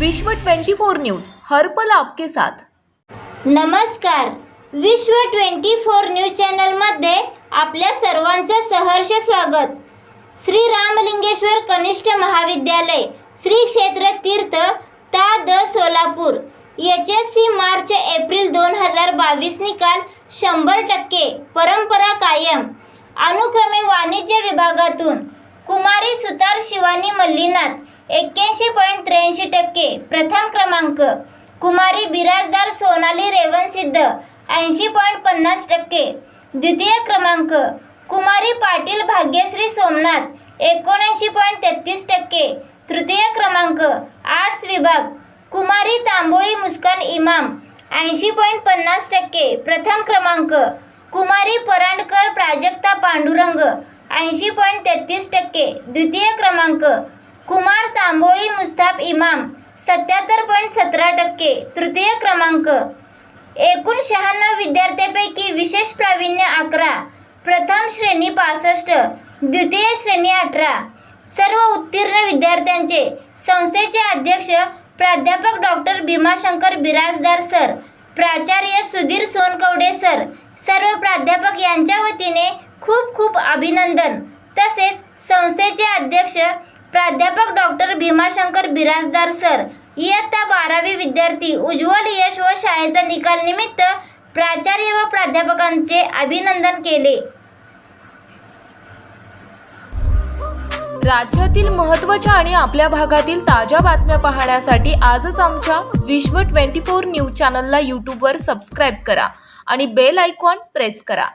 विश्व 24 न्यूज हर पल आपके साथ. नमस्कार. विश्व 24 न्यूज चॅनलमध्ये आपल्या सर्वांचं सहर्ष स्वागत. श्री रामलिंगेश्वर कनिष्ठ महाविद्यालय श्री क्षेत्र तीर्थ ता the Solapur. H S C March April दोन हजार बावीस निकाल शंभर टक्के परंपरा कायम. अनुक्रमे वाणिज्य विभागातून कुमारी सुतार शिवानी मल्लीनाथ एक्क्याऐंशी पॉईंट त्र्याऐंशी टक्के. प्रथम क्रमांक कुमारी बिराजदार सोनाली रेवनसिद्ध ऐंशी पॉईंट पन्नास टक्के. द्वितीय क्रमांक कुमारी पाटील भाग्यश्री सोमनाथ एकोणऐंशी पॉईंट तेहतीस टक्के. तृतीय क्रमांक आर्ट्स विभाग कुमारी तांबोळी मुस्कान इमाम ऐंशी पॉईंट पन्नास टक्के. प्रथम क्रमांक कुमारी परांडकर प्राजक्ता पांडुरंग ऐंशी पॉईंट तेहतीस टक्के. द्वितीय क्रमांक कुमार तांबोळी मुस्ताफ इमाम सत्याहत्तर पॉईंट सतरा टक्के तृतीय क्रमांक. एकूण शहाण्णव विद्यार्थ्यांपैकी विशेष प्रावीण्य अकरा प्रथम श्रेणी पासष्ट द्वितीय श्रेणी अठरा. सर्व उत्तीर्ण विद्यार्थ्यांचे संस्थेचे अध्यक्ष प्राध्यापक डॉक्टर भीमाशंकर बिराजदार सर प्राचार्य सुधीर सोनकवडे सर सर्व प्राध्यापक यांच्या वतीने खूप खूप अभिनंदन. तसेच संस्थेचे अध्यक्ष प्राध्यापक डॉक्टर भीमाशंकर बिराजदार सर. इयत्ता बारावी विद्यार्थी उज्ज्वल यश व शाळेचा निकाल निमित्त प्राचार्य व प्राध्यापकांचे अभिनंदन केले. राज्यातील महत्त्वाच्या आणि आपल्या भागातील ताज्या बातम्या पाहण्यासाठी आजच आमच्या विश्व 24 न्यूज चॅनलला यूट्यूबवर सबस्क्राईब करा आणि बेल आयकॉन प्रेस करा.